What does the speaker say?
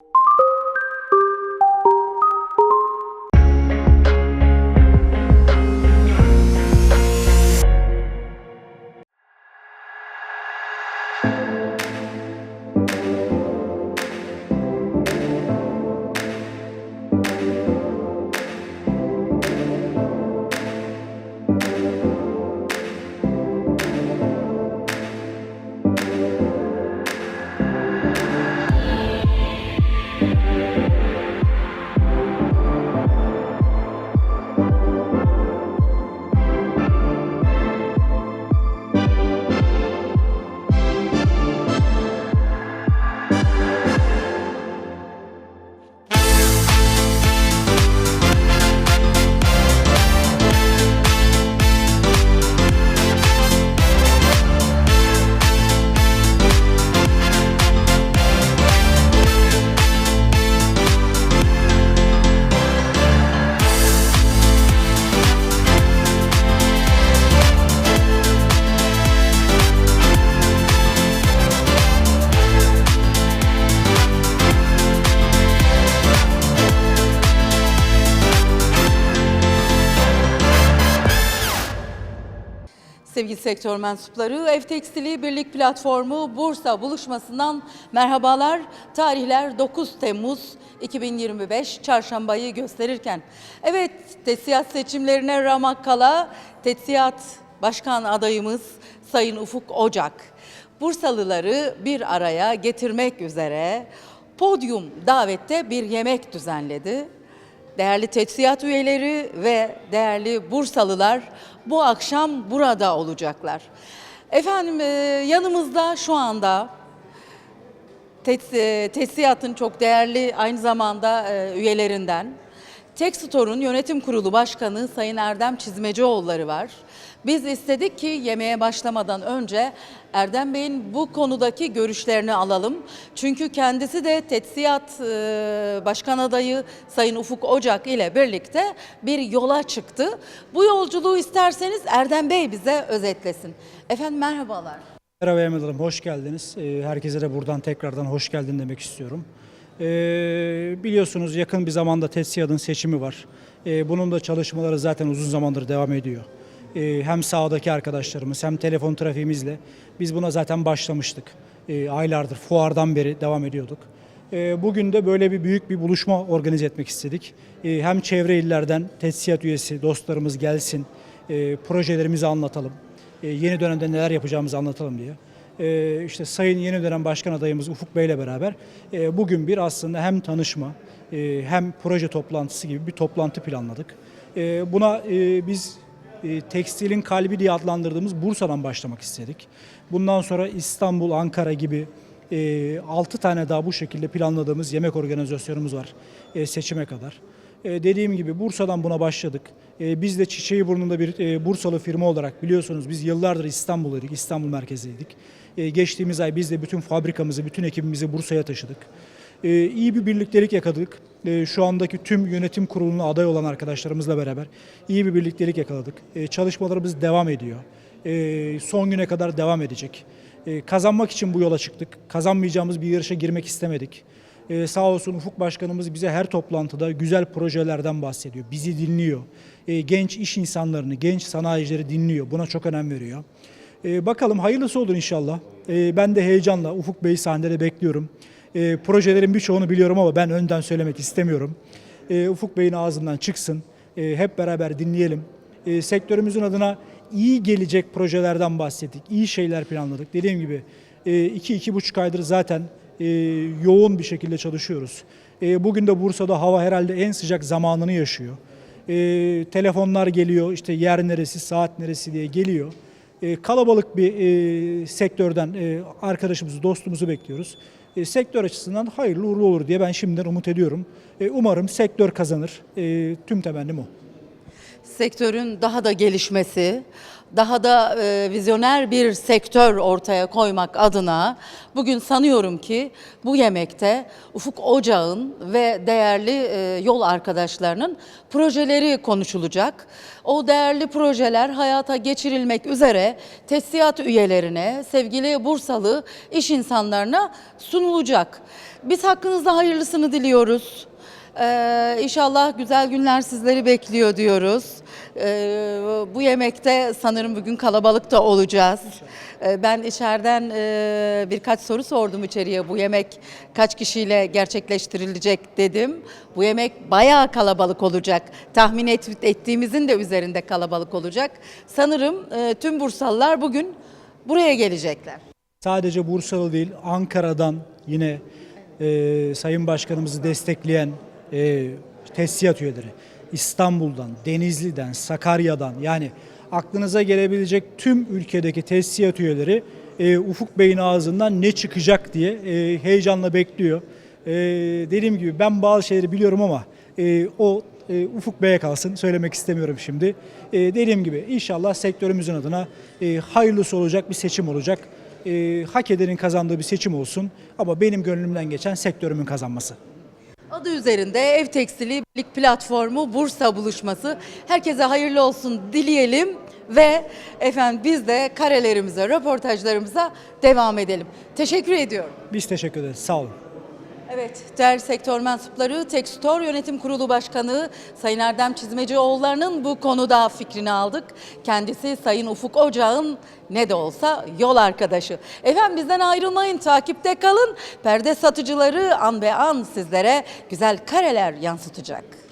you Sevgili sektör mensupları, Ev Tekstili Birlik Platformu Bursa buluşmasından merhabalar. Tarihler 9 Temmuz 2025 Çarşambayı gösterirken. Evet, TESİAD seçimlerine ramak kala TESİAD Başkan adayımız Sayın Ufuk Ocak, Bursalıları bir araya getirmek üzere podyum davette bir yemek düzenledi. Değerli teçhizat üyeleri ve değerli Bursalılar bu akşam burada olacaklar. Efendim e, yanımızda şu anda e, TESİAD'ın çok değerli aynı zamanda e, üyelerinden Tekstore'un yönetim kurulu başkanı Sayın Erdem Çizmecioğulları var. Biz istedik ki yemeğe başlamadan önce Erdem Bey'in bu konudaki görüşlerini alalım. Çünkü kendisi de TETSİAD e, Başkan Adayı Sayın Ufuk Ocak ile birlikte bir yola çıktı. Bu yolculuğu isterseniz Erdem Bey bize özetlesin. Efendim merhabalar. Merhaba Emel Hanım, hoş geldiniz. Ee, Herkese de buradan tekrardan hoş geldin demek istiyorum. Ee, Biliyorsunuz yakın bir zamanda TESİAD'ın seçimi var. Ee, Bunun da çalışmaları zaten uzun zamandır devam ediyor. Ee, Hem sahadaki arkadaşlarımız hem telefon trafiğimizle biz buna zaten başlamıştık. Aylardır, fuardan beri devam ediyorduk. Bugün de böyle bir büyük bir buluşma organize etmek istedik. Hem çevre illerden TESİAD üyesi dostlarımız gelsin, projelerimizi anlatalım. Yeni dönemde neler yapacağımızı anlatalım diye. E, işte Sayın yeni dönem başkan adayımız Ufuk Bey ile beraber e, bugün bir aslında hem tanışma e, hem proje toplantısı gibi bir toplantı planladık. E, buna e, biz e, tekstilin kalbi diye adlandırdığımız Bursa'dan başlamak istedik. Bundan sonra İstanbul, Ankara gibi 6 tane daha bu şekilde planladığımız yemek organizasyonumuz var e, seçime kadar. E, dediğim gibi Bursa'dan buna başladık. E, biz de Çiçeği burnunda bir e, Bursalı firma olarak biliyorsunuz biz yıllardır İstanbul'daydık, İstanbul merkeziydik. E, geçtiğimiz ay biz de bütün fabrikamızı, bütün ekibimizi Bursa'ya taşıdık. E, iyi bir birliktelik yakaladık. E, şu andaki tüm yönetim kuruluna aday olan arkadaşlarımızla beraber iyi bir birliktelik yakaladık. Çalışmalarımız devam ediyor. Son güne kadar devam edecek. Kazanmak için bu yola çıktık. Kazanmayacağımız bir yarışa girmek istemedik. Ee, sağ olsun Ufuk Başkanımız bize her toplantıda güzel projelerden bahsediyor. Bizi dinliyor. Ee, genç iş insanlarını, genç sanayicileri dinliyor. Buna çok önem veriyor. Ee, bakalım hayırlısı olur inşallah. Ee, ben de heyecanla Ufuk Bey'i sahnede bekliyorum. Ee, projelerin birçoğunu biliyorum ama ben önden söylemek istemiyorum. Ee, Ufuk Bey'in ağzından çıksın. Ee, hep beraber dinleyelim. Ee, sektörümüzün adına iyi gelecek projelerden bahsettik. İyi şeyler planladık. Dediğim gibi e, iki, iki buçuk aydır zaten e, yoğun bir şekilde çalışıyoruz. E, bugün de Bursa'da hava herhalde en sıcak zamanını yaşıyor. E, telefonlar geliyor, işte yer neresi, saat neresi diye geliyor. E, kalabalık bir e, sektörden e, arkadaşımızı, dostumuzu bekliyoruz. Sektör açısından hayırlı uğurlu olur diye ben şimdiden umut ediyorum. Umarım sektör kazanır. Tüm temennim o. sektörün daha da gelişmesi, daha da e, vizyoner bir sektör ortaya koymak adına bugün sanıyorum ki bu yemekte Ufuk Ocağ'ın ve değerli e, yol arkadaşlarının projeleri konuşulacak. O değerli projeler hayata geçirilmek üzere tesisat üyelerine, sevgili Bursalı iş insanlarına sunulacak. Biz hakkınızda hayırlısını diliyoruz. Ee, inşallah güzel günler sizleri bekliyor diyoruz. Ee, bu yemekte sanırım bugün kalabalık da olacağız. Ee, ben içeriden e, birkaç soru sordum içeriye. Bu yemek kaç kişiyle gerçekleştirilecek dedim. Bu yemek bayağı kalabalık olacak. Tahmin et, ettiğimizin de üzerinde kalabalık olacak. Sanırım e, tüm Bursalılar bugün buraya gelecekler. Sadece Bursalı değil, Ankara'dan yine e, Sayın Başkanımızı destekleyen e, tesisat üyeleri, İstanbul'dan, Denizli'den, Sakarya'dan yani aklınıza gelebilecek tüm ülkedeki tesisat üyeleri e, Ufuk Bey'in ağzından ne çıkacak diye e, heyecanla bekliyor. E, dediğim gibi ben bazı şeyleri biliyorum ama e, o e, Ufuk Bey'e kalsın. Söylemek istemiyorum şimdi. E, dediğim gibi inşallah sektörümüzün adına e, hayırlısı olacak bir seçim olacak. E, hak edenin kazandığı bir seçim olsun. Ama benim gönlümden geçen sektörümün kazanması. Adı üzerinde ev tekstili birlik platformu Bursa buluşması. Herkese hayırlı olsun dileyelim ve efendim biz de karelerimize, röportajlarımıza devam edelim. Teşekkür ediyorum. Biz teşekkür ederiz. Sağ olun. Evet, değerli sektör mensupları, Tekstor Yönetim Kurulu Başkanı Sayın Erdem Çizmecioğulları'nın bu konuda fikrini aldık. Kendisi Sayın Ufuk Ocağ'ın ne de olsa yol arkadaşı. Efendim bizden ayrılmayın, takipte kalın. Perde satıcıları an be an sizlere güzel kareler yansıtacak.